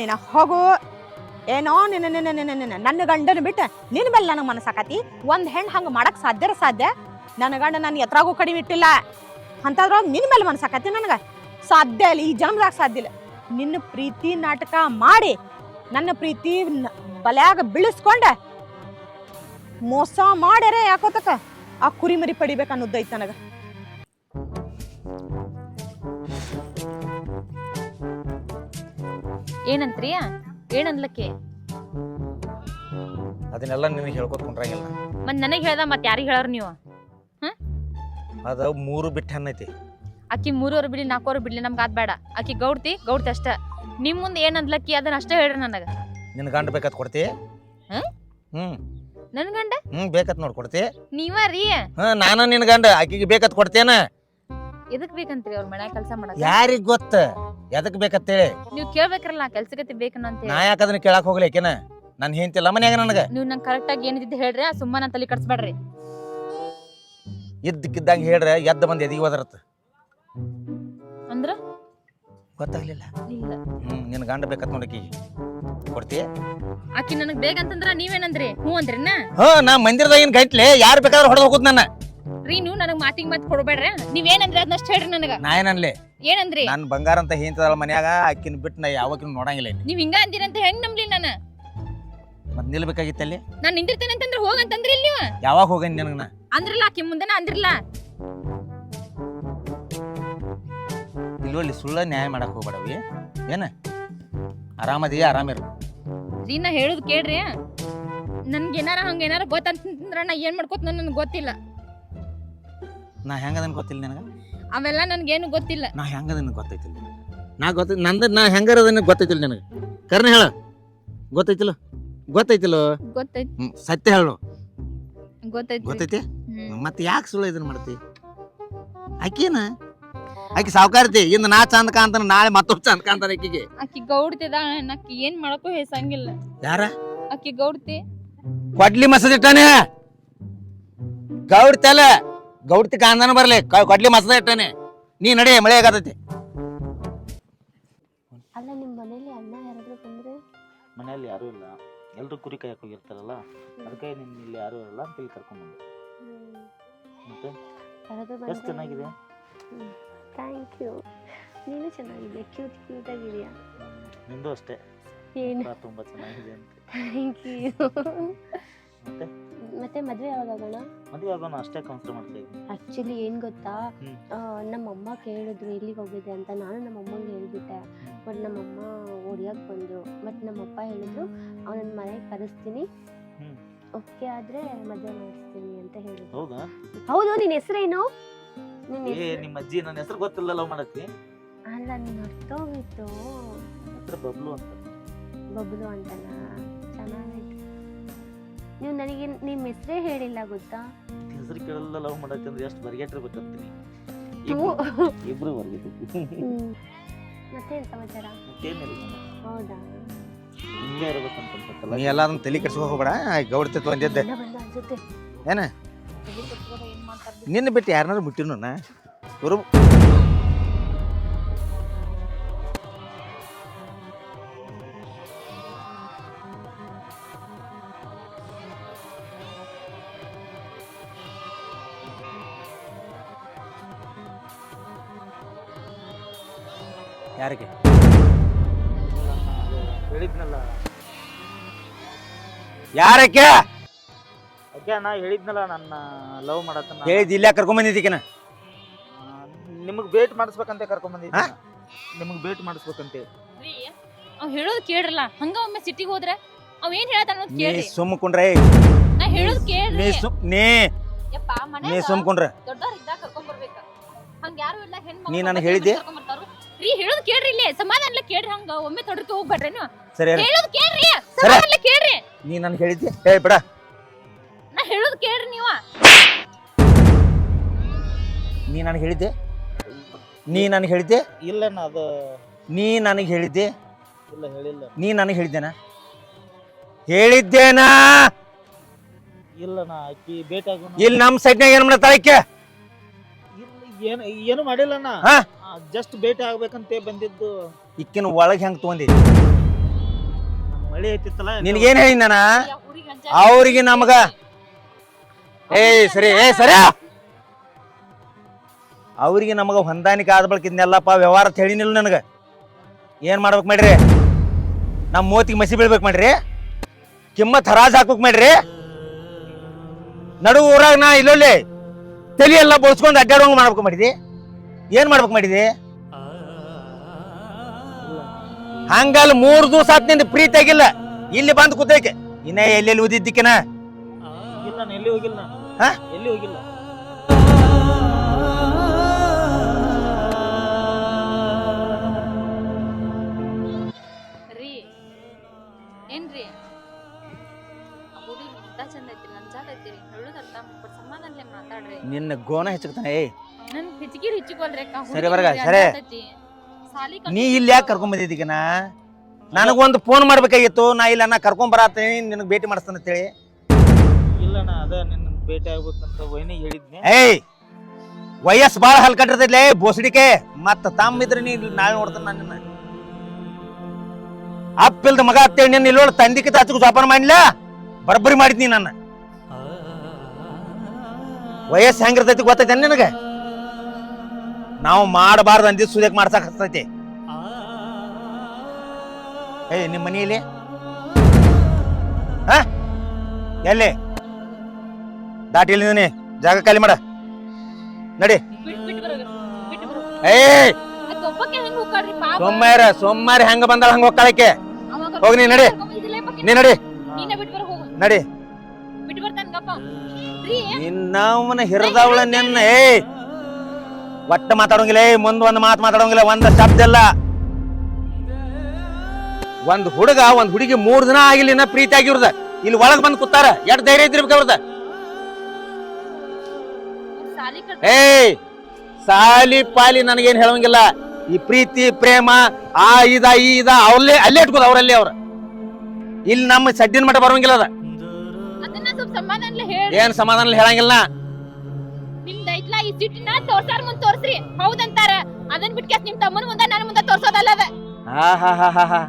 ನೀನು ಹೋಗು. ಏನೋ ನಿನ್ನ ನಿನ್ನ ನಿನ್ನ ನಿನ್ನ ನನ್ನ ಗಂಡನ ಬಿಟ್ಟು ನಿನ್ನ ಮೇಲೆ ನನಗೆ ಮನಸ್ಸಾಕತಿ? ಒಂದು ಹೆಣ್ಣು ಹಂಗೆ ಮಾಡಕ್ಕೆ ಸಾಧ್ಯರ ಸಾಧ್ಯ. ನನ್ನ ಗಂಡ ನನ್ನ ಎತ್ತರಾಗೂ ಕಡಿಮೆ ಇಟ್ಟಿಲ್ಲ. ಅಂಥದ್ರೊಳಗೆ ನಿನ್ನ ಮೇಲೆ ಮನಸ್ಸಾಕತಿ ನನಗೆ? ಸಾಧ್ಯ ಇಲ್ಲ, ಈ ಜನ್ಮದಾಗ ಸಾಧ್ಯ ಇಲ್ಲ. ನಿನ್ನ ಪ್ರೀತಿ ನಾಟಕ ಮಾಡಿ, ನನ್ನ ಪ್ರೀತಿ ಬಲ್ಯಾಗ ಬೀಳಿಸ್ಕೊಂಡೆ ಮೋಸ ಮಾಡ್ಯಾರೆ ಯಾಕೋತಕ? ಆ ಕುರಿಮರಿ ಪಡಿಬೇಕು ಅನ್ನೋದೈತೆ ನನಗೆ. ಏನಂತ್ರಿ ಏನನ್ಲಕ್ಕೆ? ಅದನ್ನೆಲ್ಲ ನಿನಗೆ ಹೇಳ್ಕೊತ ಕುಂಡ್ರಂಗಿಲ್ಲ. ಮತ್ ನನಗೆ ಹೇಳ್ದ ಮತ್ ಯಾರಿಗ್ ಹೇಳಾರ ನೀವು? ಅದ ಮೂರು ಬಿಟ್ಟು ಹಣ್ಣೈತಿ ಅಕ್ಕಿ ಮೂರವ್ರು ಬಿಡ್ಲಿ ನಾಲ್ಕವ್ರು ಬಿಡ್ಲಿ ನಮ್ಗೆ ಅದ್ ಬೇಡ. ಅಕ್ಕಿ ಗೌಡ್ತಿ ಗೌಡ್ತಿ ಅಷ್ಟ. ನಿಮ್ ಮುಂದೆ ಏನಂದ್ಲಕ್ಕಿ ಅದನ್ನ ಅಷ್ಟೇ ಹೇಳ್ರಿ ನನಗ. ನಿನ್ನ ಗಂಡ ಬೇಕತ್ ಕೊಡ್ತಿ? ಹ್ಮ್? ಹ್ಮ್. ನನ್ ಗಂಡ? ಹ್ಮ್ ಬೇಕತ್ ನೋಡ್ ಕೊಡ್ತಿ. ನೀವ ರೀ? ಹಾ ನಾನು ನಿನ್ನ ಗಂಡ. ಅಕ್ಕಿಗೆ ಬೇಕತ್ ಕೊಡ್ತೇನ? ಇದಕ್ಕೆ ಬೇಕಂತ್ರಿ ಅವ್ರ ಮನ್ಯಾಗ ಕೆಲಸ ಮಾಡಕ? ಯಾರಿಗ್ ಗೊತ್ತ? ಎದಕ್ ಬೇಕತ್ತೇಳಿ ನೀವ್ ಕೇಳ್ಬೇಕ್ರಲ್ಲ ಕೆಲ್ಸಗತಿ ಬೇಕನ್ನ ಅಂತ ನಾ ಯಾಕ ಅದನ್ನ ಕೇಳಕ್ ಹೋಗ್ಲಿ ಏಕೆನ ನಾನು ಹೆಂತಿಲ್ಲ ಮನ್ಯಾಗ ನನಗ. ನೀವ್ ನಂಗೆ ಕರೆಕ್ಟ್ ಆಗಿ ಏನಿದ್ದು ಹೇಳ್ರಿ ಸುಮ್ಮನೆ ತಲೆ ಕಟ್ಸ್ಬೇಡ್ರಿ ಇದ್ದಕ್ಕಿದ್ದಂಗೆ ಹೇಳ್ರೆ ಎದ್ದ ಬಂದು ಎದಿಗೆ ಹೋದ್ರತ್ತ ಅಂದ್ರ? ಗೊತ್ತಾಗ್ಲಿಲ್ಲ. ಇಲ್ಲ. ಹ್ಮ್ ನಿನ್ ಗಂಡ ಬೇಕತ್ ನೋಡಕಿ ಕೊಡ್ತಿ ಆಕಿ ನನಗ್ ಬೇಕಂತಂದ್ರ ನೀವೇನಂದ್ರಿ? ಹ್ಞೂ ಅಂದ್ರಿನ? ಹಾ ನಾ ಮಂದಿರದಾಗಿನ ಗಂಟ್ಲೆ? ಯಾರು ಬೇಕಾದ್ರೆ ಹೊಡೆದು ಹೋಗುದ್ ನನ್ನ. ರೀ ನೀವು ನನಗ್ ಮಾತಿಗ್ ಮಾತ್ ಕೊಡ್ಬೇಡ್ರಿ? ನೀವೇನಂದ್ರೆ ಅದನ್ನಷ್ಟ ಹೇಳ್ರಿ ನನಗ? ನಾ ಏನನ್ಲಿ? ಏನಂದ್ರಿ? ನನ್ ಬಂಗಾರ ಅಂತ ಹೇಳ್ತದಲ್ಲ ಮನ್ಯಾಗ ಆಕಿನ ಬಿಟ್ಟು ನಾ ಯಾವಾಗಿನ ನೋಡಂಗಿಲ್ಲ ಇನ್ನು ನೀವ್ ಹಿಂಗ ಅಂದಿರಂತ ಹೆಂಗ್ ನಂಬ್ಲಿ ನಾನ? ಮತ್ ನಿಲ್ಬೇಕಾಗಿತ್ತಲ್ಲಿ ನಾನ್ ನಿಂದಿರ್ತೇನೆ ಅಂತಂದ್ರೆ ಹೋಗಂತಂದ್ರಿ ಇಲ್ಲಿ ನೀವು? ಯಾವಾಗ ಹೋಗನ್ ನಿನಗ ನಾ? ಅಂದ್ರಲ್ಲ ಆಕಿ ಮುಂದೆನ ಅಂದ್ರಲ್ಲ ಇಲ್ಲೊಳ್ಳಿ ಸುಳ್ಳ ನ್ಯಾಯ ಮಾಡಕ್ ಹೋಗ್ಬೇಡವಿ. ಏನ? ಆರಾಮದಿ ಆರಾಮಿರು. ರೀ ನಾ ಹೇಳುದ್ ಕೇಳ್ರಿ. ನನ್ಗೆ ಏನಾರ ಹಂಗ ಏನಾರ ಗೊತ್ತಂತಂದ್ರ ನಾ ಏನ್ ಮಾಡ್ಕೋತ ನನ್ ಗೊತ್ತಿಲ್ಲ. ನಾ ಹೆಂಗದನ್ ಗೊತ್ತಿಲ್ಲ ನನಗೆ? ಅವೆಲ್ಲ ನನ್ಗೇನು ಗೊತ್ತಿಲ್ಲ. ನಾ ಹೆಂಗದನ್ ಗೊತ್ತೈತಿಲ್ಲ ನಾ ಗೊತ್ತ ನಂದ ನಾ ಹೆಂಗರದನ್ನ ಗೊತ್ತೈತಿಲ್ಲ ನನಗೆ? ಕರ್ನ ಹೇಳ. ಗೊತ್ತೈತಿಲ್ಲ? ಗೊತ್ತೈತಿಲ್ಲ? ಗೊತ್ತೈತಿ. ಹ್ಮ್ ಸತ್ಯ ಹೇಳು. ಗೊತ್ತೈತಿ? ಗೊತ್ತೈತಿ. ಮತ್ತೆ ಯಾಕೆ ಸುಳ್ಳು ಇದನ್ನ ಮಾಡ್ತಿ? ಆಕಿನ? ಆಕಿ ಸಾವುಕಾರತಿ ಇಂದ ನಾ ಚಂದ ಕಾಂತಾನ ನಾಳೆ ಮತ್ತೊಬ್ಬ ಚಂದ ಕಾಂತಾನ ಆಕಿಗೆ. ಆಕಿ ಗೌಡ್ತಿದ ಆಕಿ ಏನ್ ಮಾಡಕ್ಕೂ ಹೆಸಂಗಿಲ್ಲ. ಯಾರ? ಆಕಿ ಗೌಡ್ತಿ. ಕೊಡ್ಲಿ ಮಸದಿಟ್ಟಾನೆ. ಗೌಡ್ತಲ್ಲ ಗೌಡ್ತಿ ಕಾಂದನ ಬರ್ಲಿ ಕಡ್ಲಿ ಕೊಡ್ಲಿ ಮಸದ ಇಟ್ಟಾನೆ. ನೀ ನಡೆ ಮಳೆ ಆಗತೈತಿ. ಅಲ್ಲ ನಿಮ್ಮ ಮನೇಲಿ ಅಣ್ಣ ಯಾರಾದ್ರೂ ಬಂದ್ರೆ? ಮನೆಯಲ್ಲಿ ಯಾರು ಇಲ್ಲ. ಎಲ್ಲರೂ ಕುರಿ ಕಾಯಕ್ಕೆ ಹೋಗಿರ್ತಾರಲ್ಲ ಅದಕ್ಕೆ ನಿನ್ನ ಇಲ್ಲಿ ಯಾರೂ ಇರಲ್ಲ ಅಂತ ಇಲ್ಲಿ ಕರ್ಕೊಂಡ್ಬಂದೆ ಮತ್ತೆ? ಯಾರಾದ್ರೂ ಎಷ್ಟು ಚೆನ್ನಾಗಿದೆ? ಥ್ಯಾಂಕ್ ಯು ನೀನು ಚೆನ್ನಾಗಿದೆ ಕ್ಯೂಟ್ ಕ್ಯೂಟ್ ಆಗಿದೆಯಾ ನಿಂದು ಅಷ್ಟೇ. ಏನು? ಬಾ, ತುಂಬಾ ಚೆನ್ನಾಗಿದೆ ಅಂತ. ಥ್ಯಾಂಕ್ ಯು ಮತ್ತೆ? ಮತ್ತೆ ಮದುವೆ ಯಾವಾಗ ಆಗೋಣ ಮದುವೆ ಆಗೋಣ ಅಷ್ಟೇ ಕನ್ಸಿಡರ್ ಮಾಡ್ತೀವಿ ಇದ್ದೀನಿ. ಆ್ಯಕ್ಚುಲಿ ಏನು ಗೊತ್ತಾ? ಹ್ಮ್. ಅಮ್ಮ ನಮ್ಮಮ್ಮ ಕೇಳಿದ್ರು ಎಲ್ಲಿಗೆ ಹೋಗಿದ್ದೆ ಅಂತ. ನಾನು ನಮ್ಮಮ್ಮಂಗೆ ಹೇಳ್ಬಿಟ್ಟೆ. ಬಟ್ ನಮ್ಮಮ್ಮ ಹೊಡಿಯೋಕೆ ಬಂದರು. ಮತ್ತು ನಮ್ಮಪ್ಪ ಹೇಳಿದ್ರು ಅವನನ್ನ ಮನೆಗೆ ಕರೆಸ್ತೀನಿ. ಹ್ಮ್. ಓಕೆ ಆದ್ರೆ ಮದುವೆ ಮಾಡಿಸ್ತೀನಿ ಅಂತ ಹೇಳಿದ್ರು. ಹೌದಾ? ಹೌದು ನಿನ್ನ ಹೆಸರೇನು ಏ ಹೆಸರು ನಿಮ್ಮ ಅಜ್ಜಿ ನನ್ನ ಹೆಸರು ಗೊತ್ತಿಲ್ಲ ಲವ್ ಮಾಡಕ್ಕೆ. ಅಲ್ಲ ನೀನು ಅರ್ಥೋಗಿತ್ತು ಹೆಸರು ಬಬ್ಲು ಅಂತ. ಬಬ್ಲು ಅಂತನಾ? ಚೆನ್ನಾಗೈತೆ. ನೀವು ನನಗೆ ನಿಮ್ಮ ಹೆಸರೇ ಹೇಳಿಲ್ಲ ಗೊತ್ತಾ? ಹೆಸರು ಕೇಳಲ್ಲ ಲವ್ ಮಾಡಕ್ಕೆ ಅಂದ್ರೆ ಎಷ್ಟು ಬರ್ಗೆಟ್ಟಿರ್ಬೇಕಂತೀನಿ ನೀವು ಇಬ್ರು ಬರ್ಗೆಟ್ಟಿರ್ತೀವಿ ಹ್ಮ್. ಮತ್ತೇನ್ ಸಮಾಚಾರ? ಮತ್ತೇನಿಲ್ಲ ಹೌದಾ? ಹಿಂಗೆ ಇರ್ಬೇಕಂತ ಅನ್ಸುತ್ತಲ್ಲ ನೀ ಎಲ್ಲ ಅದನ್ನ ತಲೆ ಕೆಡ್ಸ್ಕೊ ಹೋಗ್ಬೇಡ. ಬಂದ ಅನ್ಸುತ್ತೆ ಏನ? ನಿನ್ನ ಬಿಟ್ಟು ಯಾರನ್ನಾರು ಬಿಟ್ಟಿನ ನಾ ಯಾರಕ್ಕೆ? ಓಕೆ ನಾ ಹೇಳಿದ್ನಲ್ಲ ನನ್ನ ಲವ್ ಮಾಡತ್ತ ಹೇಳಿದ್ ಇಲ್ಲ ಕರ್ಕೊಂಡ್ ಬಂದಿದ್ದೀಕಿನ ನಿಮಗೆ ಭೇಟ್ ಮಾಡಿಸ್ಬೇಕಂತ ಕರ್ಕೊಂಡ್? ಬಂದಿದ್ದೆ. ನಿಮಗೆ ಭೇಟಿ ಮಾಡಿಸ್ಬೇಕಂತೆ. ಅವ್ ಹೇಳೋದ್ ಕೇಳ್ರಲ್ಲ ಹಂಗ ಒಮ್ಮೆ ಸಿಟಿಗೆ ಹೋದ್ರೆ ಅವ್ ಏನ್ ಹೇಳ್ತಾನ ಅನ್ನೋದ್ ನೀ ಕೇಳ್ರಿ. ಸುಮ್ಮ ಕುಂಡ್ರೆ. ನಾ ಹೇಳೋದ್ ನೀ ಕೇಳ್ರಿ ಸುಮ್ ನೀ. ಯಪ್ಪ ನೀ ಮನೆ ಸುಮ್ ಕುಂಡ್ರೆ. ದೊಡ್ಡವ್ರ ಇದ್ದಾಗ ಕರ್ಕೊಂಡ್ ಬರ್ಬೇಕ. ಹಂಗ ಯಾರು ಇಲ್ಲ ಹೆಣ್ಣು ನೀ ನನಗ್ ಹೇಳಿದ್ದೆ? ರೀ ಹೇಳೋದ್ ಕೇಳ್ರಿ ಇಲ್ಲಿ. ಸಮಾಧಾನ ಕೇಳ್ರಿ ಹಂಗ. ಒಮ್ಮೆ ತೊಡರ್ಕೆ ಹೋಗ್ಬೇಡ್ರಿ ನೀವು ಸರಿ. ಹೇಳು. ಹೇಳೋದ್ ಕೇಳ್ರಿ. ಸಮಾಧಾನ ಕೇಳ್ರಿ. ನೀ ನನ್ಗೆ ಹೇಳಿದ್ದೆ ಹೇಳಿ ಬಿಡ ನಾ ಹೇಳೋದ್ ಕೇಳ್ರಿ ನೀವ. ನೀ ನನಗೆ ಹೇಳಿದ್ದೆ? ನೀ ನನಗೆ ಹೇಳಿದ್ದೆ? ಇಲ್ಲ ನಾ ಅದು? ನೀ ನನಗೆ ಹೇಳಿದ್ದೆ? ಇಲ್ಲ ಹೇಳಿಲ್ಲ. ನೀ ನನಗೆ ಹೇಳಿದ್ದೇನಾ? ಹೇಳಿದ್ದೇನಾ? ಇಲ್ಲ ನಾ ಆಕಿ ಭೇಟಿ ಆಗೋಣ. ಇಲ್ಲಿ ನಮ್ಮ ಸೈಡ್ನಾಗ ಏನ್ ಮಾಡತ್ತಾಳ ಈಕೆ ಇಲ್ಲ ಏನು ಏನು ಮಾಡಿಲ್ಲ ನಾ ಹಾ? ಜಸ್ಟ್ ಭೇಟಿ ಆಗ್ಬೇಕಂತ ಬಂದಿದ್ದು. ಇಕ್ಕಿನ ಒಳಗೆ ಹೆಂಗ್ ತಗೊಂಡಿದ್ದೆ? ಮಳೆ ಐತಿತ್ತಲ್ಲ ನಿನಗೇನ್ ಹೇಳಿ ನಾನ? ಅವ್ರಿಗೆ ನಮಗ. ಏ ಸರಿ ಏ ಸರಿ. ಅವ್ರಿಗೆ ನಮಗ ಹೊಂದಾಣಿಕೆ ಆದ ಬಳಿಕ ಇದನ್ನೆಲ್ಲಪ್ಪ ವ್ಯವಹಾರ ತಿಳಿನಿಲ್ಲ ಹೇಳಿನಿಲ್ಲ ನನಗ. ಏನ್ ಮಾಡ್ಬೇಕು ಮಾಡ್ರಿ? ನಮ್ಮ ಮೋತಿಗೆ ಮಸಿ ಬೀಳ್ಬೇಕು ಮಾಡ್ರಿ? ಕಿಮ್ಮತ್ ಹರಾಜ್ ಹಾಕ್ಬೇಕು ಮಾಡ್ರಿ? ನಡು ಊರಾಗ ನಾ ಇಲ್ಲೊಳ್ಳಿ. ತಲೆ ಎಲ್ಲ ಬೋಳ್ಸ್ಕೊಂಡು ಅಡ್ಡಾಡುವಂಗ ಮಾಡ್ಬೇಕು ಮಾಡಿದಿ? ಏನ್ ಮಾಡ್ಬೇಕು ಮಾಡಿದಿ? ಹಂಗಲ್ ಮೂರ್ ದಿವಸ ಆತ್ನಿಂದ ಪ್ರೀತಿ ಆಗಿಲ್ಲ. ಇಲ್ಲಿ ಬಂದು ಕೂತೈಕೆ ಇನ್ನ ಎಲ್ಲೆಲ್ಲಿ ಇಲ್ಲ ನಾನು ಎಲ್ಲಿ ಹೋಗಿಲ್ಲ ಹಾ? ಎಲ್ಲಿ ಹೋಗಿಲ್ಲ. ರೀ ಏನ್ರಿ? ಆ ಹುಡುಗಿ ಇಂತ ಚಂದ ಐತಿ ನನ್ ಜಾತ ಐತಿ ಹೇಳುದ ಅರ್ಥ ಮಾಡ್ಕೊಡ್ ಸಮಾಧಾನಲೆ ಮಾತಾಡ್ರಿ. ನಿನ್ನ ಗೋನ ಹೆಚ್ಚಕ್ತಾನೆ ಏಯ್. ನನ್ ಹಿಚ್ಕಿರಿ ಹಿಚ್ಕೊಲ್ರಿ ಅಕ್ಕ ಸರಿ ಬರ್ಗ, ಸರಿ. ಸಾಲಿ ನೀ ಇಲ್ಲಿ ಯಾಕೆ ಕರ್ಕೊಂಡ್ ಬಂದಿದ್ದೀಗನ ನನಗೊಂದು ಫೋನ್ ಮಾಡ್ಬೇಕಾಗಿತ್ತು ನಾ ಇಲ್ಲ ನಾ ಕರ್ಕೊಂಡ್ ಬರತ್ತೀನಿ ನಿನಗೆ ಭೇಟಿ ಮಾಡಿಸ್ತಾನೆ ಅಂತೇಳಿ ಇಲ್ಲ ಬಾಳ ಅದ ನಿನ್ನ ಭೇಟಿ ಆಗ್ಬೇಕಂತ ವೈನಿಗೆ ಹೇಳಿದ್ನೆ. ಏಯ್ ವಯಸ್ಸು ಭಾಳ ಹಲ್ಕಟ್ಟಿರ್ತೈತ್ಲೇ ಬೋಸಡಿಕೆ. ಮತ್ತ ತಮ್ಮ ಇದ್ರೆ ನೀ ನಾಳೆ ನೋಡ್ತಾನ ನಾನು ನಿನ್ನ. ಅಪ್ಪಿಲ್ದ ಮಗ ಅಂತೇಳಿ ನಿನ್ನ ಇಲ್ಲೋಳ ತಂದಿಕ್ಕೆ ತಾಚಕು ಜೋಪಾನ ಮಾಡಿಲ್ಲ? ಬರಬ್ಬರಿ ಮಾಡಿದ್ನಿ ನನ್ನ. ವಯಸ್ಸು ಹೆಂಗಿರ್ತೈತಿ ಗೊತ್ತೈತೆ ನಿನಗೆ? ನಾವು ಮಾಡಬಾರ್ದು ಅಂದಿ ಸುದ್ಯಕ್ ಮಾಡ್ಸಕ್ ಹತ್ತೈತಿ ಏ ನಿಮ್ಮ ಮನೆಯಲ್ಲಿ ಹ? ಎಲ್ಲಿ? ದಾಟಿ ಇಲ್ಲಿದ್ದೀನಿ ಜಾಗ ಖಾಲಿ ಮಾಡ. ನಡಿ. ಏ ಅದ್ ಒಬ್ಬಕ್ಕೆ ಹೆಂಗ್ ಬಂದಾಳ ಹಂಗ ಹೋಗ್ಕಾಳಕ್ಕೆ ಹೋಗಿ ನೀ ನಡಿ. ನೀ ನಡಿ. ನೀನೇ ನಡಿ ನಿನ್ನವನ ಹಿರಿದವಳ ನಿನ್ನ ಏಯ್! ಒಟ್ಟ ಮಾತಾಡೋಂಗಿಲ್ಲ ಏ ಮುಂದ್ ಒಂದ್ ಮಾತು ಮಾತಾಡೋಂಗಿಲ್ಲ ಒಂದ್ ಶಬ್ದ ಇಲ್ಲ. ಒಂದ್ ಹುಡುಗ ಒಂದ್ ಹುಡುಗಿ ಮೂರ್ ದಿನ ಆಗಿಲ್ಲ ಇನ್ನ ಪ್ರೀತಿ ಆಗಿರ್ದ. ಇಲ್ಲಿ ಒಳಗ್ ಬಂದ್ ಕೂತಾರ ಎಷ್ಟ್ ಧೈರ್ಯ ಇದ್ದಿರ್ಬೇಕು ಅವ್ರದ. ಏಯ್ ಸಾಲಿ ಪಾಲಿ ನನಗೇನ್ ಹೇಳೋಂಗಿಲ್ಲ. ಈ ಪ್ರೀತಿ ಪ್ರೇಮ ಆ ಇದ ಈ ಇದ ಅವ್ರಲ್ಲೇ ಅಲ್ಲೇ ಇಟ್ಕೋದ ಅವ್ರಲ್ಲೇ ಅವ್ರ. ಇಲ್ಲಿ ನಮ್ಮ ಸಡ್ಡಿನ ಮಠ ಬರೋಂಗಿಲ್ಲ ಅದ. ಏನ್ ಸಮಾಧಾನ ಹೇಳಂಗಿಲ್ಲ ಹೌದಂತಾರ. ಅದನ್ ಬಿಟ್ಕ್ಯಾಸ್ ನಿಮ್ ತಮ್ಮನ ಮುಂದ ನನ್ ಮುಂದ ತೋರ್ಸೋದಲ್ಲ ಅದ. ಹಾ ಹಾ ಹಾ ಹಾ ಹಾ.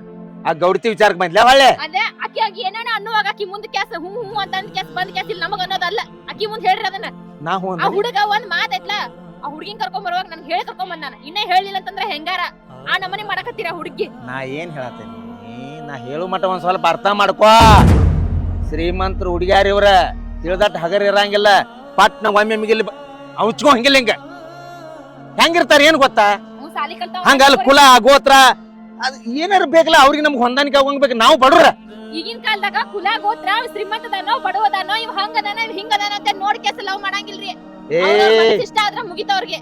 ಆ ಗೌಡತಿ ವಿಚಾರಕ್ಕೆ ಬಂದ್ಲ ಒಳ್ಳೆ? ಅದೇ ಅಕ್ಕಿ ಆಗಿ ಏನೇನ ಅನ್ನುವಾಗ ಅಕ್ಕಿ ಮುಂದ್ ಕ್ಯಾಸ್ ಹ್ಞೂ ಹ್ಞೂ ಅಂತ ಅಂದ್ ಕ್ಯಾಸ್ ಬಂದ್ ಕ್ಯಾಸ್ ಇಲ್ಲಿ ನಮಗ ಅನ್ನೋದಲ್ಲ. ಅಕ್ಕಿ ಮುಂದ್ ಹೇಳ್ರಿ ಅದನ್ನ. ನಾ ಹ್ಞೂ ಆ ಹುಡುಗ ಒಂದ್ ಮಾತ್ ಐತ್ಲ ಆ ಹುಡುಗಿನ್ ಕರ್ಕೊಂಡ್ ಬರುವಾಗ ನನ್ ಹೇಳಿ ಕರ್ಕೊಂಡ್ ಬಂದಾನ ಇನ್ನ ಹೇಳಿಲ್ಲ ಅಂತಂದ್ರೆ ಹೆಂಗಾರ? ಆ ನಮನಿ ಮಾಡಕತ್ತೀರ ಹುಡುಗಿ? ನಾ ಏನ್ ಹೇಳತ್ತೇನಿ? ನಾ ಹೇಳು ಮಟ್ಟ ಒಂದ್ ಸ್ವಲ್ಪ ಅರ್ಥ ಮಾಡ್ಕೋ. ಶ್ರೀಮಂತರು ಹುಡುಗ್ಯಾರ ಇವ್ರ ತಿಳಿದಟ್ಟ ಹಗರ್ ಇರಂಗಿಲ್ಲ. ಪಟ್ನ ಒಮ್ಮೆ ಮಿಗಿಲ್ ಅವಚ್ಕೊ ಹಂಗಿಲ್ಲ ಹಿಂಗ. ಹೆಂಗಿರ್ತಾರ ಏನ್ ಗೊತ್ತಾ? ಹಂಗಲ್ಲ ಕುಲ ಗೋತ್ರ ಅದ್ ಏನಾರ ಬೇಕಲ್ಲ ಅವ್ರಿಗೆ ನಮ್ಗೆ ಹೊಂದಾಣಿಕೆ ಆಗೋಂಗ್ ನಾವು ಬಡವ್ರ. ಈಗಿನ ಕಾಲದಾಗ ಕುಲ ಗೋತ್ರ ಶ್ರೀಮಂತದನೋ ಬಡವದಾನೋ ಇವ್ ಹಂಗದಾನ ಇವ್ ಹಿಂಗದಾನ ಅಂತ ನೋಡ್ ಕೇಸ ಲವ್ ಮಾಡಂಗಿಲ್ರಿ. ಏ. ಇಷ್ಟ ಆದ್ರ ಮುಗಿತವ್ರಿಗೆ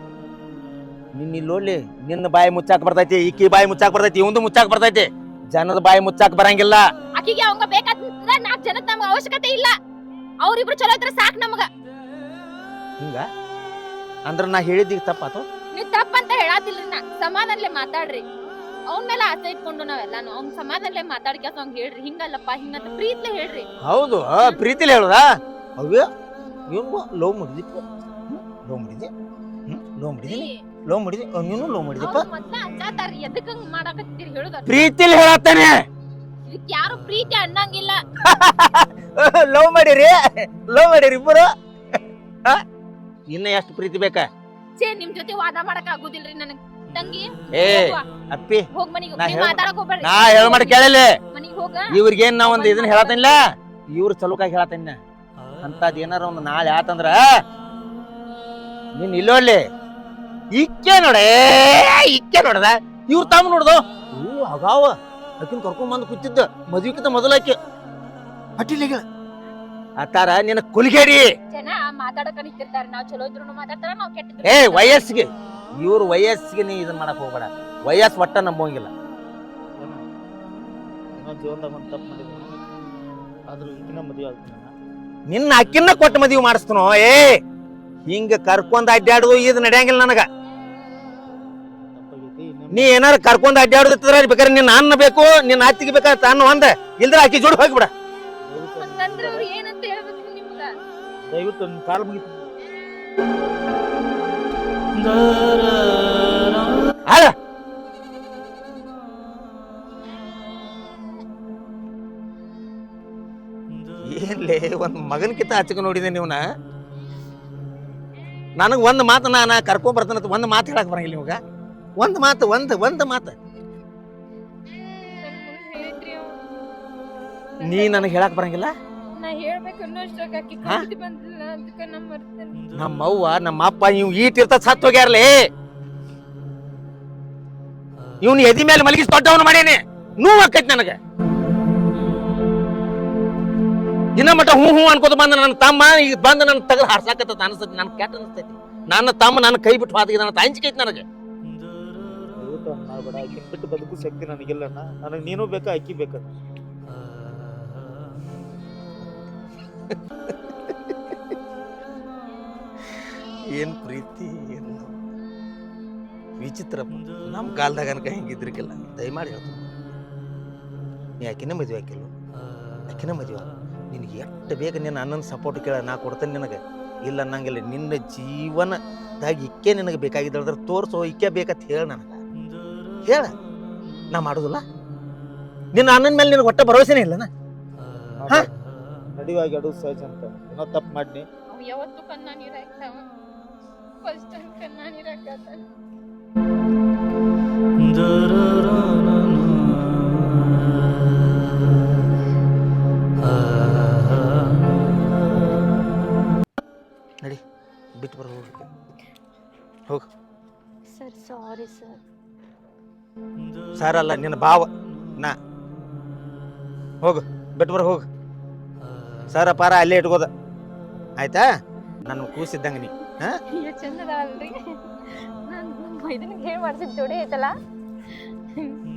ನಿನ್ನ ಇಲ್ಲಿ ನೋಡ್ಲಿ ನಿನ್ನ ಬಾಯಿ ಮುಚ್ಚಾಕ್ ಬರ್ತೈತಿ ಈಕಿ ಬಾಯಿ ಮುಚ್ಚಾಕ್ ಬರ್ತೈತಿ ಇವಂದು ಮುಚ್ಚಾಕ್ ಬರ್ತೈತಿ. ಜನದ ಬಾಯಿ ಮುಚ್ಚಾಕ್ ಬರಂಗಿಲ್ಲ. ಆಕಿಗೆ ಅವಂಗ ಬೇಕಾದ್ರೆ ನಾಕ್ ಜನದ ನಮ್ಗ ಅವಶ್ಯಕತೆ ಇಲ್ಲ. ಅವ್ರಿಬ್ರು ಚಲೋ ಇದ್ರ ಸಾಕ್ ನಮಗ. ಹಿಂಗ? ಅಂದ್ರ ನಾ ಹೇಳಿದ್ದೀಗ ತಪ್ಪಾತು? ನೀವ್ ತಪ್ಪಂತ ಹೇಳಾತಿಲ್ರಿ ನಾ ಸಮಾಧಾನಲೆ ಮಾತಾಡ್ರಿ. ಅವ್ನ ಮೇಲೆ ಆಸೆ ಇಟ್ಕೊಂಡು ನಾವೆಲ್ಲಾನು. ಅವ್ನ ಸಮಾಧಾನಲೆ ಮಾತಾಡ್ಕ್ಯಾಸ ಅವ್ನ್ ಹೇಳ್ರಿ. ಹಿಂಗಲ್ಲಪ್ಪ ಹಿಂಗಂತ ಪ್ರೀತ್ಲೆ ಹೇಳ್ರಿ. ಹೌದು ಆ, ಪ್ರೀತಿಲಿ ಹೇಳುದಾ? ಅವ್ಯ ಇವನು ಲವ್ ಮಾಡಿದಿಪ್ಪ ಲವ್ ಮಾಡಿದೆ ಲವ್ ಮಾಡಿದೀನಿ ಲವ್ ಮಾಡಿದೆ ನೀನು ಲವ್ ಮಾಡಿದಪ್ಪ ಅವ್ರ್ ಮೊದ್ಲ ಅಂಜಾತಾರ್ರಿ. ಎದಕ್ ಹಂಗ್ ಮಾಡಾಕತ್ತೀರಿ ಹೇಳುದ ಪ್ರೀತಿಲಿ ಹೇಳತ್ತಾನೆ. ಇದಕ್ ಯಾರು ಪ್ರೀತಿ ಅನ್ನಂಗಿಲ್ಲ. ಲವ್ ಮಾಡಿರಿ. ಲವ್ ಮಾಡಿರಿ ಇಬ್ಬರು ಆ? ಇನ್ನ ಎಷ್ಟು ಪ್ರೀತಿ ಬೇಕಾ? ಛೇ ನಿಮ್ ಜೊತೆ ವಾದ ಮಾಡಕ್ ಆಗುದಿಲ್ರಿ ನನಗ್. ತಂಗಿ ಏ ಹೋಗ್ವಾ. ಅಪ್ಪಿ ಹೋಗ್ ಮನಿಗ್ ನಾ ನೀವ್ ಹೇಳ್- ಮಾತಾಡಕ್ ಹೋಗ್ಬೇಡ್ರಿ. ನಾ ಹೇಳ ಮಾಡಿ ಕೇಳಲಿ ಮನಿಗ್ ಹೋಗ. ಇವ್ರಿಗೇನ್ ನಾ ಒಂದ್ ಇದನ್ನ ಹೇಳತ್ತಿಲ್ಲ ಇವ್ರ ಚಲುಕಾಗಿ ಹೇಳತ್ತೇನ. ಅಂತದ್ ಏನಾರ ಒಂದು ನಾಳೆ ಆತಂದ್ರ ನಿನ್ ಇಲ್ಲೋಲಿ ಇಕ್ಕೆ ನೋಡೇ ಇಕ್ಕೆ ನೋಡದ. ಇವ್ರ ತಮ್ಮ ನೋಡ್ದು. ಹೂ ಅಗಾವ. ಆಕಿನ್ ಕರ್ಕೊಂಡ್ ಬಂದು ಕೂತಿದ್ದ. ಮದ್ವಿಕಿಂತ ಮೊದಲ ಆಕಿ. ಹಟ್ಟಿಲಿಗ ಆತಾರ ನಿನ್ನ ಕುಲಿಗೇಡಿ ಜನ ಮಾತಾಡಕ ನಿಂತಿರ್ತಾರ ನಾವ್ ಚಲೋ ಇದ್ರು ಮಾತಾಡ್ತಾರ ನಾವ್ ಕೆಟ್ಟ ಏ ವಯಸ್ಸಿಗೆ. ಇವ್ರ ವಯಸ್ಸಿಗೆ ನೀ ಇದನ್ನ ಮಾಡಕ್ ಹೋಗ್ಬೇಡ. ವಯಸ್ಸು ಒಟ್ಟ ನಂಬಂಗಿಲ್ಲ. ಏನೋ ಜೀವನದಾಗ ಒಂದು ತಪ್ಪು ಮಾಡಿದ್ದೀನಿ ಆದ್ರೂ ಈಗಿನ ಮದುವೆ ಆಗ್ತೀನಿ ನಿನ್ನ. ಅಕ್ಕಿನ ಕೊಟ್ಟು ಮದುವೆ ಮಾಡಿಸ್ತನೋ? ಏ ಹಿಂಗ ಕರ್ಕೊಂಡ್ ಅಡ್ಡಾಡುದು ಇದು ನಡೆಯಂಗಿಲ್ಲ ನನಗ. ನೀ ಏನಾರ ಕರ್ಕೊಂಡ್ ಅಡ್ಡಾಡುದ್ರ ಬೇಕಾದ್ರೆ ನಿನ್ನ ಅನ್ನ ಬೇಕು ನಿನ್ನ ಅತ್ತಿಗೆ ಬೇಕಾದ್ರೆ ಅನ್ನ ಒಂದ. ಇಲ್ದ್ರ ಅಕ್ಕಿ ಜೋಡಿ ಹೋಗ್ಬಿಡ. ದಯವಿಟ್ಟು ಒಂದು ಕಾಲ ಮುಗಿತು ಅಲ್ಲ ಏನ್ಲೇ, ಒಂದು ಕಿತ್ತ ಹಚ್ಚಕ ನೋಡಿದೆ ನೀವ್ನ? ನನಗೆ ಒಂದು ಮಾತು ನಾನು ಕರ್ಕೊಂಡ್ ಬರ್ತಾನಂತ ಒಂದು ಮಾತು ಹೇಳಕ್ ಬರಂಗಿಲ್ಲ ನಿಮ್ಗ ಒಂದು ಮಾತು, ಒಂದು ಒಂದು ಮಾತು. ನೀ ನನಗೆ ಹೇಳಕ್ ಬರಂಗಿಲ್ಲ? ನಾ ಹೇಳ್ಬೇಕು ಅನ್ನೋಷ್ಟಕ್ಕೆ ಆಕಿ? ಬಂದಿಲ್ಲ ಅದಕ್ಕ ನಾ ಮರ್ತೇನೆ. ನಮ್ಮ ಅವ್ವ ನಮ್ಮ ಅಪ್ಪ ಇವ್ ಈಟಿರ್ತ ಸತ್ತು ಹೋಗ್ಯಾರ್ಲಿ. ಇವ್ನ ಎದಿ ಮೇಲೆ ಮಲಗಿಸ್ ದೊಡ್ಡವನು ಮಾಡೇನಿ. ನೋವು ಆಕೈತಿ ನನಗೆ. ಇನ್ನ ಮಟ್ಟ ಹೂ ಹ್ಞೂ ಅನ್ಕೋತ ಬಂದ ನನ್ನ ತಮ್ಮ ಈಗ ಬಂದು ನನ್ನ ತಗದು ಹಾರ್ಸಾಕತ್ತ ಅನಿಸ್ತೈತಿ ನನ್ ಕೆಟ್ಟ ಅನಿಸ್ತೈತಿ. ನನ್ನ ತಮ್ಮ ನನ್ನ ಕೈ ಬಿಟ್ಟು ಹಾದಿಗೆ ನನ್ನ ಅಂಜಿಕೆ ಐತಿ ನನಗೆ. ಆಕಿನ ಬಿಟ್ಟು ಬದುಕು ಶಕ್ತಿ ನನಗಿಲ್ಲ ಅಣ್ಣ ನನಗೆ ನೀನು ಬೇಕಾ ಅಕ್ಕಿ ಬೇಕಾ? ಏನ್ ಪ್ರೀತಿ ಏನು ವಿಚಿತ್ರ ನಮ್ಮ ಕಾಲದಾಗ ಅನ್ಕ ಹಿಂಗಿದ್ರಿಕ್ಕೆಲ್ಲ ದಯಮಾಡಿ ಹೇಳ್ತು ನೀ ಆಕಿನ ಮದುವೆ ಆಕಿಲ್ಲ. ಆಕಿನ ಮದುವೆ ನಿನಗೆ ಎಷ್ಟು ಬೇಗ ನಿನ್ನ ಅಣ್ಣನ ಸಪೋರ್ಟ್ ಕೇಳ ನಾ ಕೊಡ್ತೇನೆ ನಿನಗೆ. ಇಲ್ಲ ಅನ್ನಂಗಿಲ್ಲ ನಿನ್ನ ಜೀವನದಾಗ ಇಕ್ಕೇ ನಿನಗೆ ಬೇಕಾಗಿದ್ರೆ ತೋರಿಸೋ ಇಕ್ಕೆ ಬೇಕಂತ ಹೇಳ ನನಗೆ. ಹೇಳ. ನಾ ಮಾಡೋದಿಲ್ಲ. ನಿನ್ನ ಅಣ್ಣನ ಮೇಲೆ ನಿನಗೆ ಒಟ್ಟ ಭರವಸೆನೇ ಇಲ್ಲನಾ? ಹಾ? ನಡಿವಾಗಿ ಅಡು ಸಹಜ ಅಂತ. ಏನೋ ತಪ್ಪು ಮಾಡಿ ಅವ್ ಯಾವತ್ತು ಕಣ್ಣ ನೀರ್ ಹಾಕ್ತಾವ. ಫಸ್ಟ್ ಟೈಮ್ ಕಣ್ಣ ನೀರ್ ಹಾಕತ್ತ ಬಿಟ್ಟು ಬರೋ ಹೋಗಿ. Sir sorry sir. ಸಾರಲ್ಲ ನಿನ್ನ ಭಾವ ನಾ. ಹೋಗು ಬಿಟ್ಟು ಬರ ಹೋಗು. ಸರ ಪಾರ ಅಲ್ಲೇ ಇಟ್ಕೋದ. ಆಯ್ತಾ? ನನ್ನ ಕೂಸಿದ್ದಂಗ ನೀ ಎಷ್ಟು ಚಂದದ ಅಲ್ರಿ ನಾನು ಇದನ್ನ ಹೇಳಿ ಮಾಡ್ಸಿದ್ ಜೋಡಿ ಐತಲ್ಲ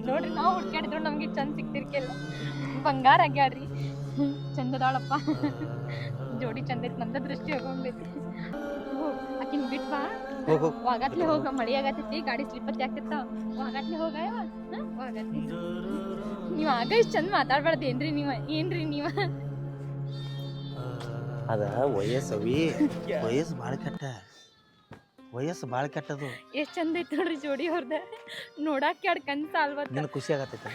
ನೋಡ್ರಿ ನಾವು ಹುಡ್ಕಾಡಿದ್ರು ನಮ್ಗೆ ಚಂದ ಸಿಕ್ತಿರ್ಕಿಲ್ಲ ಬಂಗಾರ ಆಗ್ಯಾಡ್ರಿ ಚಂದದಾಳಪ್ಪ. ಜೋಡಿ ಚಂದ ಐತಿ ನಂದ ದೃಷ್ಟಿ ಹೋಗೊಂಬೈತಿ ಆಕಿನ್ ಬಿಟ್ ಬಾ. ಹೋಗು ವಾಗತ್ಲೆ ಹೋಗ ಮಳಿ ಆಗತೈತಿ ಗಾಡಿ ಸ್ಲಿಪ್ಪತ್ತಿ ಆಗ್ತಿರ್ತಾವ. ವಾಗತ್ಲೆ ಹೋಗ ವಾಗತ್ಲೆ. ನೀವ್ ಆಗ ಇಷ್ಟ ಚಂದ ಮಾತಾಡ್ಬಾರ್ದು ಏನ್ರಿ ನೀವ ಏನ್ರಿ ನೀವ? ಅದ ವಯಸ್ಸವಿ ವಯಸ್ಸು ಭಾಳ ಕೆಟ್ಟ. ವಯಸ್ಸು ಭಾಳ ಕೆಟ್ಟದು. ಎಷ್ಟು ಚಂದ ಐತಿ ನೋಡ್ರಿ ಜೋಡಿ ಅವ್ರದ. ನೋಡಕ್ಕೆ ಎರಡು ಕನ್ಸ ಅಲ್ವಾ ನಿನ್ ಖುಷಿ ಆಗತೈತಿ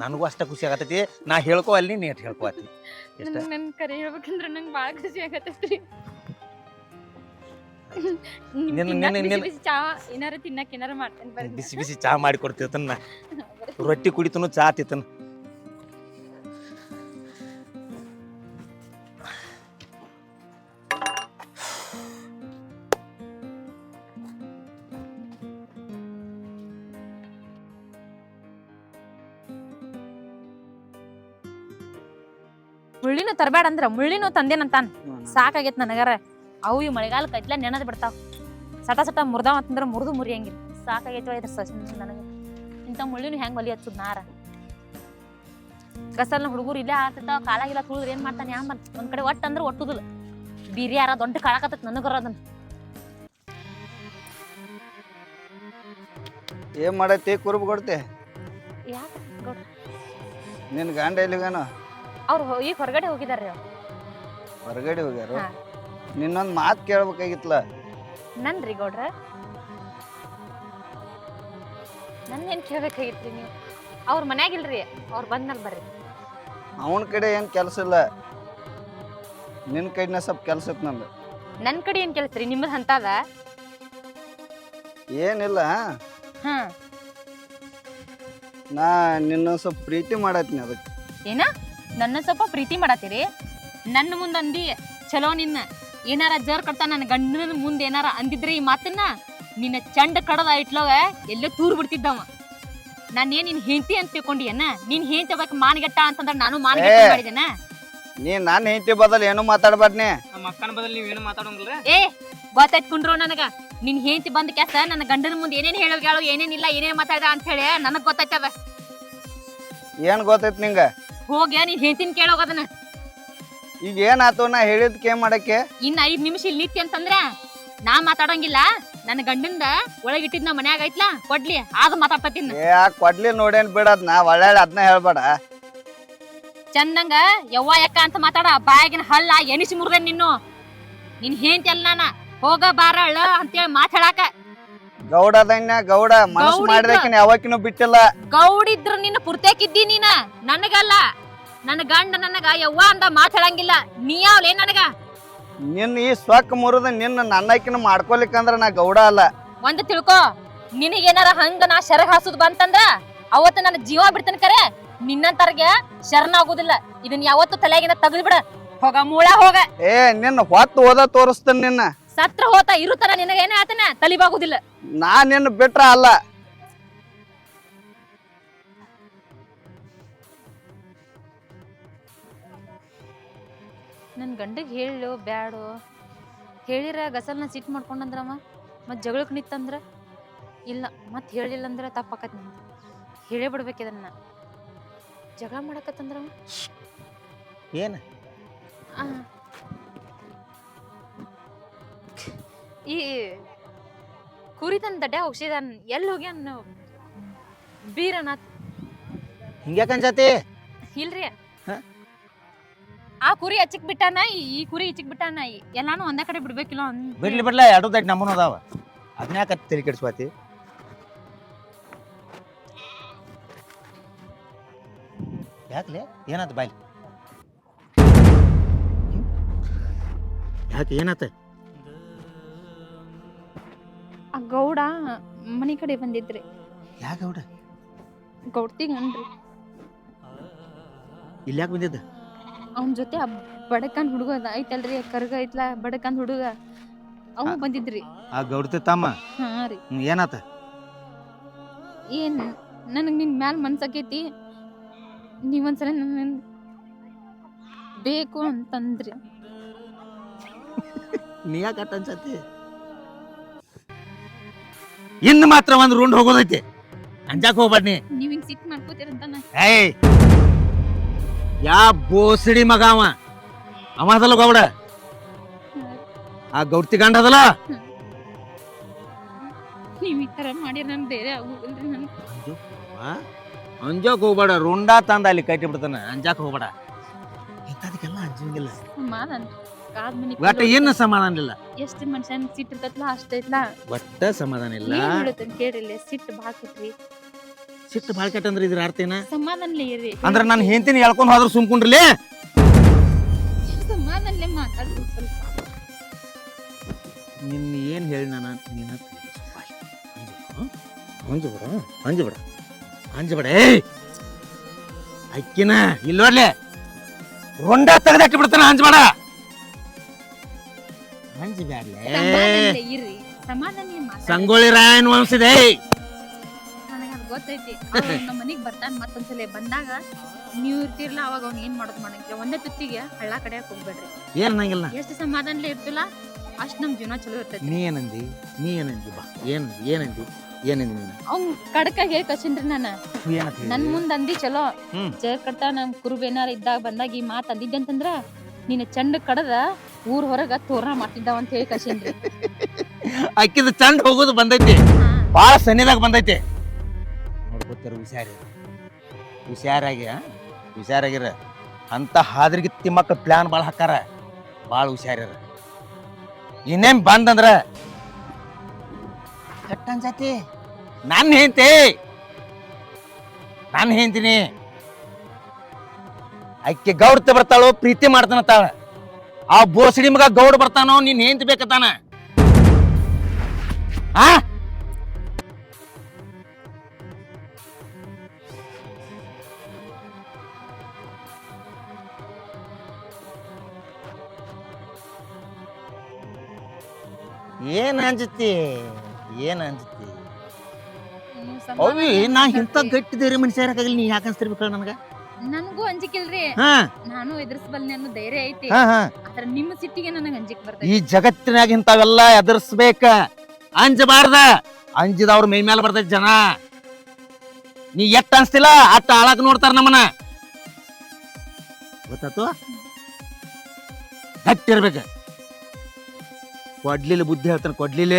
ನನಗೂ ಅಷ್ಟ ಖುಷಿ ಆಗತೈತಿ ನಾ ಹೇಳ್ಕೋ ಅಲ್ಲಿ ನೀ ಅಟ್ ಹೇಳ್ಕೊ ನನ್ನ ಎಷ್ಟ? ನನ್ ನನ್ ಕರೆ ಹೇಳ್ಬೇಕಂದ್ರೆ ನಂಗೆ ಭಾಳ ಖುಷಿ ಆಗತೈತಿ ನಿನ್ನ- ನಿನ್ನ- ಬಿಸಿ ನಿನ್ನ- ಬಿಸಿ ಚಾ ಏನಾರ ತಿನ್ನಕ್ ಏನಾರ ಮಾಡ್ತೇನೆ ಬಿಸಿ ಬಿಸಿ ಚಾ ಮಾಡಿ ಕೊಡ್ತಿರ್ತನ ರೊಟ್ಟಿ ಕುಡಿತನು ಚಾ ತಿತ್ತನ ಮುಳ್ಳಿನೂ ತರಬೇಡ ಅಂದ್ರ ಮುಳ್ಳಿನೂ ತಂದೇನಂತಾನ. ಸಾಕಾಗೈತ್ ನನಗಾರ. ಅವು ಈ ಮಳೆಗಾಲ ಕೈತ್ಲ ನೆನದ್ ಬಿಡ್ತಾವ. ಸಟ ಸಟ ಮುರ್ದಾವ ಅಂತಂದ್ರ ಮುರಿದು ಮುರಿಯಂಗಿಲ್ಲ ಸಾಕಾಗೈತಿ ಇದ್ರ ಸಸಿ ನನಗೆ. ಇಂಥ ಮುಳ್ಳಿನೂ ಹೆಂಗ್ ಒಲಿ ಹಚ್ಚುದ್ ನಾರ? ಕಸಲ್ನ ಹುಡುಗರು ಇಲ್ಲೇ ಆಗ್ತಿರ್ತಾವ ಕಾಲಾಗಿಲ್ಲ ತುಳಿದ್ರೆ ಏನ್ ಮಾಡ್ತಾನೆ ಯಾ ಮತ್ ಒಂದ್ ಕಡೆ ಒಟ್ಟ ಅಂದ್ರೆ ಒಟ್ಟುದಿಲ್ಲ. ಬೀರಿ ಯಾರ ದೊಡ್ಡ ಕಾಳಕತ್ತೈತಿ ನನಗರ ಅದನ್ನ. ಏನ್ ಮಾಡೈತಿ ಕುರುಬು ಕೊಡ್ತಿ? ಯಾಕೆ ನಿನ್ ಗಂಡ ಎಲ್ಲಿಗಾನ? ಅವ್ರು ಈಗ ಹೊರಗಡೆ ಹೋಗಿದಾರ್ರಿ ಅವ್ರು. ಹೊರಗಡೆ ಹೋಗ್ಯಾರ? ಹಾ. ನಿನ್ನೊಂದ್ ಮಾತ್ ಕೇಳ್ಬೇಕಾಗಿತ್ಲ? ನನ್ರಿ ಗೌಡ್ರ. ನನ್ ಏನ್ ಕೇಳ್ಬೇಕಾಗಿತ್ರಿ ನೀವು? ಅವ್ರ ಮನ್ಯಾಗಿಲ್ರಿ ಅವ್ರ ಬಂದ್ಮೇಲೆ ಬರ್ರಿ. ಅವನ ಕಡೆ ಏನ್ ಕೆಲ್ಸ ಇಲ್ಲ. ನಿನ್ ಕಡೆನ ಸ್ವಲ್ಪ ಕೆಲ್ಸ ಇತ್ತು ನಂದು. ನನ್ ಕಡೆ ಏನ್ ರೀ ನಿಮ್ಮದ್ ಹಂತದ ಏನಿಲ್ಲ. ಹಾ. ನಾ ನಿನ್ನ ಸ್ವಲ್ಪ ಪ್ರೀತಿ ಮಾಡತ್ನಿ ಅದಕ್ಕೆ. ಏನ? ನನ್ನ ಸ್ವಲ್ಪ ಪ್ರೀತಿ ಮಾಡತ್ತೀರಿ? ನನ್ನ ಮುಂದೆ ಅಂದಿ ಚಲೋ ನಿನ್ನ. ಏನಾರ ಜರ್ ಕಟ್ತಾ ನನ್ನ ಗಂಡನ ಮುಂದೆ ಏನಾರ ಅಂದಿದ್ರೆ ಈ ಮಾತನ್ನ ನಿನ್ನ ಚಂಡ ಕಡದ ಇಟ್ಲೋಗ ಎಲ್ಲೋ ತೂರ್ ಬಿಡ್ತಿದ್ದವ. ನಾನೇನ್ ನಿನ್ ಹೆಂಡತಿ ಅಂತ ತಿಳ್ಕೊಂಡಿಯನ್ನ ನಿನ್ ಹೆಂಡತಿ ಬೇಕು ಮಾನಗೆಟ್ಟ ಅಂತಂದ್ರೆ ನಾನು ಮಾನಗೆಟ್ಟ. ಮಾಡಿದೆನ ನೀ ನನ್ನ ಹೆಂಡತಿ ಬದಲು ಏನು ಮಾತಾಡ್ಬಾರ್ನಿ ನಮ್ಮ ಅಕ್ಕನ ಬದಲು ಏನು ಮಾತಾಡೋಂಗಿಲ್ಲ. ಏ ಗೊತ್ತಾಯ್ತು ಕುಂಡ್ರು ನನಗ. ನಿನ್ ಹೆಂಡತಿ ಬಂದ ಕೆಸ ನನ್ನ ಗಂಡನ ಮುಂದೆ ಏನೇನ್ ಹೇಳೋಗ್ಯಾಳು ಏನೇನಿಲ್ಲ ಏನೇನ್ ಮಾತಾಡ ಅಂತ ಹೇಳಿ ನನಗ್ ಗೊತ್ತಾಯ್ತದ ಏನ್ ಗೊತ್ತಾಯ್ತು ನಿಂಗ? ಹೋಗ್ಯ ನೀನ್ ಹೆಂಡತಿನ ಕೇಳೋಗದನ್ನ ಈಗ ಏನಾತು ನಾ ಹೇಳಿದ್ಕೆ ಏನ್ ಮಾಡಕ್ಕೆ? ಇನ್ನ ಐದ್ ನಿಮಿಷ ಇಲ್ಲಿ ನಿತ್ಯ ಅಂತಂದ್ರ ನಾ ಮಾತಾಡಂಗಿಲ್ಲ. ನನ್ನ ಗಂಡಂದ ಒಳಗಿಟ್ಟಿದ್ ನಾ ಮನ್ಯಾಗ ಐತ್ಲಾ ಕೊಡ್ಲಿ ಆಗ ಮಾತಾಡ್ತತಿನ್ ಏ ಆ ಕೊಡ್ಲಿ ನೋಡೇನ್ ಬಿಡದ್ ನಾ ಒಳ್ಳೆ ಅದನ್ನ ಹೇಳ್ಬೇಡ. ಚಂದಂಗ ಯವ್ವ ಯಕ್ಕ ಅಂತ ಮಾತಾಡ ಬಾಯಾಗಿನ ಹಲ್ಲ ಎನಿಸಿ ಮುರ್ದೆ ನಿನ್ನು. ನಿನ್ ಹೆಂಡತಿ ಅಲ್ಲ ನಾನ ಹೋಗ ಬಾರ ಅಳ್ಳ ಅಂತೇಳಿ ಮಾತಾಡಾಕ. ಗೌಡ ಅದನ್ನ ಗೌಡ ಮನಸ್ ಗೌಡ. ಮಾಡಿದಕಿನ ಯಾವಕಿನೂ ಬಿಟ್ಟಿಲ್ಲ. ಗೌಡಿದ್ರ ನಿನ್ನ ಪುರ್ತೇಕಿದ್ದಿ ನೀನ? ನನಗಲ್ಲ. ನನ್ನ ಗಂಡ ನನಗ ಯವ್ವ ಅಂದ ಮಾತಾಡಂಗಿಲ್ಲ ನೀ ಯಾವ್ಲೇ ನನಗ? ನಿನ್ನ ಈ ಸ್ವಕ್ ಮುರಿದ ನಿನ್ನ ನನ್ನಕಿನ ಮಾಡ್ಕೊಲಿಕ್ಕಂದ್ರ ನಾ ಗೌಡ ಅಲ್ಲ. ಒಂದ್ ತಿಳ್ಕೊ ನಿನಗೇನಾರ ಹಂಗ ನಾ ಶರಗ್ ಹಾಸುದ್ ಬಂತಂದ್ರ ಅವತ್ತ ನನ್ನ ಜೀವ ಬಿಡ್ತೇನೆ ಕರೆ. ನಿನ್ನಂತರ್ಗೆ ಶರಣ ಆಗುದಿಲ್ಲ. ಇದನ್ ಯಾವತ್ತು ತಲೆಯಾಗಿಂದ ತಗದ್ಬಿಡ ಬಿಡ. ಹೋಗ ಮೂಳ ಹೋಗ. ಏ ನಿನ್ನ ಹೊತ್ತು ಓದ ತೋರಿಸ್ತೇನೆ ನಿನ್ನ. ಸತ್ರ ಹೋತ ಇರುತ್ತಾರ ನಿನಗೆ ಏನೇ ಆತನ? ತಲಿಬಾಗುದಿಲ್ಲ. ನಾನ್ ನಿನ್ನ ಬಿಟ್ರ ಅಲ್ಲ. ನನ್ನ ಗಂಡಗ್ ಹೇಳು ಬ್ಯಾಡು. ಹೇಳಿರ ಗಸಲ್ನ ಸಿಟ್ ಮಾಡ್ಕೊಂಡಂದ್ರಮ್ಮ ಮತ್ ಜಗಳಕ್ ನಿತ್ತಂದ್ರ? ಇಲ್ಲ ಮತ್ ಹೇಳಿಲ್ಲ ಅಂದ್ರ ತಪ್ಪಾಕತ್ ನಿಂದು. ಹೇಳೇ ಬಿಡ್ಬೇಕು ಇದನ್ನ ಜಗಳ ಮಾಡಕತ್ತಂದ್ರಮ್ಮ ಏನು? ಆ. ಈ ಕುರಿ ತನ್ ದಡ್ಡ ಹೋಗ್ಸಿದಾನ ಎಲ್ಲಿ ಹೋಗ್ಯಾನ ಬೀರನಾಥ್? ಹಿಂಗ್ಯಾಕ ಅನ್ಸತಿ ಇಲ್ರಿ. ಹ? ಆ ಕುರಿ ಹಚ್ಚಿಕ್ ಬಿಟ್ಟಾನ ಈ- ಈ ಕುರಿ ಹಚ್ಚಿಕ್ ಬಿಟ್ಟಾನ ಈ- ಎಲ್ಲಾನು ಒಂದೇ ಕಡೆ ಬಿಡ್ಬೇಕಿಲ್ಲ ಅಂದ್- ಬಿಡ್ಲಿ ಬಿಡ್ಲ ಎರಡು ದಟ್ ನಮ್ಮನು ಅದಾವ. ಅದನ್ಯಾಕ ತಲೆ ಕೆಡಿಸ್ಬಾತಿ ಯಾಕಲೆ? ಏನಾತ ಬಾಯ್? ಯಾಕೆ ಏನಾತ? ಆ ಗೌಡ ಮನೆ ಕಡೆ ಬಂದಿದ್ರಿ. ಯಾ ಗೌಡ? ಗೌಡ್ತಿಗನ್ರಿ ಇಲ್ಲಿ ಯಾಕೆ ಬಂದಿದ್ದ? ಅವನ ಜೊತೆ ಆ ಬಡಕನ್ ಹುಡುಗ ಅದ ಐತಲ್ರಿ ಕರ್ಗ ಐತ್ಲ ಬಡಕನ್ ಹುಡುಗ. ಅವ ಬಂದಿದ್ರಿ. ಆ ಗೌಡ್ತಿ ತಮ್ಮ? ಹಾ ರೀ. ಹ್ಮ್, ಏನಾತ? ಏನ್ ನನಗ್ ನಿನ್ ಮ್ಯಾಲ ಮನ್ಸಾಕೈತಿ. ನೀವೊಂದ್ಸಲ ನನ್ನ ಬೇಕು ಅಂತಂದ್ರಿ. ನೀ ಯಾಕೆ ಅನ್ಸತಿ ಇನ್ನು ಮಾತ್ರ ಒಂದು ರೂಂಡ್ ಹೋಗೋದೈತಿ. ಅಂಜಾಕ್ ಹೋಗ್ಬೇಡ ನೀವ್ ಹಿಂಗ್ ಸಿಟ್ ಮಾಡ್ಕೋತೀರಂತ ಏಯ್ ಯಾ ಬೋಸಡಿ ಮಗ ಅವ. ಅವ ಅದಲ್ಲ ಗೌಡ. ಆ ಗೌಡ್ತಿ ಗಂಡ ಅದಲ್ಲ? ನೀವ್ ಈ ತರ ಮಾಡಿ ನನ್ ಬೇರೆ ಆಗುದಿಲ್ರಿ ನನ್ ಅಂಜಾಕ್ ಹೋಗ್ಬೇಡ. ರುಂಡಾ ತಂದ ಅಲ್ಲಿ ಕಟ್ಟಿ ಬಿಡ್ತಾನ ಅಂಜಾಕ್ ಹೋಗ್ಬೇಡ. ಇಂಥದಕ್ಕೆಲ್ಲ ಅಂಜಂಗಿಲ್ಲ. ಸಮಾಧಾನ ಕಾದ್ ಒಟ್ಟ ಏನು ಸಮಾಧಾನ ಇಲ್ಲ? ಎಷ್ಟ್ ಮನುಷ್ಯನ್ ಸಿಟ್ ಇರ್ತೈತ್ಲ ಅಷ್ಟ ಐತ್ಲ? ಒಟ್ಟ ಸಮಾಧಾನ ಇಲ್ಲ? ಏನ್ ಹೇಳುತ್ತನ್ ಕೇಳಿಲ್ಲ ಸಿಟ್ಟು ಬಾಕೈತ್ರಿ? ಸಿಟ್ಟು ಭಾಳ ಕೆಟ್ಟಂದ್ರೆ ಇದ್ರ ಅರ್ಥ ಏನ? ಸಮಾಧಾನಲೇ ಇರ್ರಿ ಅಂದ್ರ ನಾನು ಹೆಂಡತಿನ ಎಳ್ಕೊಂಡ್ ಹೋದ್ರೆ ಸುಮ್ಕೊಂಡ್ರಲಿ ಸಮಾಧಾನಲೇ ಮಾತಾಡ್ರಿ ಸ್ವಲ್ಪ. ನಿನ್ನ ಏನ್ ಹೇಳಿ ನಾನು ನಿನ್ನ ಅಂಜು ಅಂಜಬೇಡ ಅಂಜು ಬಿಡ ಅಂಜು ಬಿಡ. ಏಯ್! ಅಕ್ಕಿನ ಇಲ್ಲೋಡ್ಲೆ ರೊಂಡ ತೆಗೆದಾಕಿ ಬಿಡ್ತಾನ ಅಂಜಬೇಡ ಅಂಜು ಬ್ಯಾಡ್ಲೆ ಇರ್ರಿ. ಮಾತಾಡ್ರಿ ಸಂಗೊಳ್ಳಿ ರಾಯನ್ ವಂಶಿದೆ. ನನಗೆ ಅದು ಗೊತ್ತೈತಿ. ಅವ್ನು ನಮ್ಮ ಮನೆಗೆ ಬರ್ತಾನ ಮತ್ತೊಂದ್ಸಲ ಬಂದಾಗ ನೀವ್ ಇರ್ತಿರ್ಲ ಅವಾಗ ಅವ್ನ ಏನ್ ಮಾಡೋದು ಮಾಡಂಗಿಲ್ಲ. ಒಂದೇ ತುತ್ತಿಗೆ ಹಳ್ಳ ಕಡೆ ಹೋಗ್ಬೇಡ್ರಿ. ಏನ್ ನಂಗಿಲ್ಲ ಎಷ್ಟು ಸಮಾಧಾನಲೇ ಇರ್ತಿಲ್ಲ ಅಷ್ಟ್ ನಮ್ ಜೀವನ ಚಲೋ ಇರ್ತೈತಿ. ನೀ ಏನಂದಿ? ನೀ ಏನಂದಿ? ಬಾ. ಏನ್ ಏನಂದಿ? ಏನಂದಿ ನೀನು? ಅವ್ನ್ ಕಡಕ ಹೇಳಿ ಕಳ್ಸಿನ್ರಿ ನಾನು. ಏನಂತ? ನನ್ ಮುಂದ್ ಅಂದಿ ಚಲೋ. ಜಯ ಜಗ ಕಟ್ಟ ನಮ್ ಕುರುಬ ಏನಾರ ಇದ್ದಾಗ ಬಂದಾಗ ಈ ಮಾತ್ ಅಂದಿದ್ದೆ ಅಂತಂದ್ರ ನಿನ್ನ ಚಂಡ ಕಡದ ಊರ್ ಹೊರಗ ತೋರಣ ಮಾಡ್ತಿದ್ದಾವ ಅಂತ ಹೇಳಿ ಕಳ್ಸಿನ್ರಿ ಅಕ್ಕಿದ ಚಂದ ಹೋಗೋದು ಬಂದೈತಿ. ಭಾಳ ಸನ್ನಿದಾಗ ಬಂದೈತಿ. ನೋಡ್ಕೊತಾರ ಹುಷಾರಿ. ಹುಷಾರಾಗಿ? ಹುಷಾರಾಗಿರ. ಅಂತ ಹಾದ್ರಿಗೆ ತಿಮ್ಮಕ್ಕ ಪ್ಲಾನ್ ಭಾಳ ಹಾಕಾರ ಭಾಳ ಹುಷಾರಿರ. ಇನ್ನೇನ್ ಬಂದಂದ್ರ? ಕಟ್ಟ ಅನ್ಸತಿ. ನನ್ನ ಹೆಂಡತಿ. ನಾನು ಹೆಂಡ್ತೀನಿ. ಅಕ್ಕಿ ಗೌಡ್ತ ಬರ್ತಾಳೋ ಪ್ರೀತಿ ಮಾಡ್ತಾನತ್ತಾಳ ಆ ಬೋಸಡಿ ಮಗ ಗೌಡ್ ಬರ್ತಾನೋ ನೀನ್ ಹೆಂತ ಬೇಕತಾನ. ಆ? ಏನ್ ಅಂಜತಿ? ಏನ್ ಅಂಜತಿ? ಅವಿ ನಾ ಇಂಥ. ಗಟ್ಟಿದೇರಿ ಮನುಷ್ಯ ಇರಕ್ಕಾಗಲ್ಲ ನೀ ಯಾಕೆ ಅನ್ಸ್ತಿರ್ಬೇಕಲ್ಲ ನನಗ? ನನಗೂ ಅಂಜಿಕಿಲ್ರಿ ಹಾ. ನಾನು ಎದುರಿಸಬಲ್ಲೆ ಅನ್ನೋ ಧೈರ್ಯ ಐತಿ. ಹಾ ಹಾ. ಆದ್ರೆ ನಿಮ್ಮ ಸಿಟ್ಟಿಗೆ ನನಗೆ ಅಂಜಿಕ್ ಬರ್ತದೆ ಈ ಜಗತ್ತಿನಾಗ ಇಂಥವೆಲ್ಲ ಎದುರಿಸ್ಬೇಕ. ಅಂಜಬಾರ್ದ. ಅಂಜಿದವ್ರ ಮೈ ಮೇಲೆ ಬರ್ತೈತಿ ಜನ. ನೀ ಎಟ್ ಅನ್ಸ್ತಿಲ್ಲ ಅತ್ತ ಆಳಕ್ ನೋಡ್ತಾರ ನಮ್ಮನ್ನ. ಗೊತ್ತಾತು ಹಟ್ಟಿರ್ಬೇಕ ಕೊಡ್ಲಿಲ್ಲ ಬುದ್ಧಿ ಹೇಳ್ತಾನೆ ಕೊಡ್ಲಿಲ್ಲ.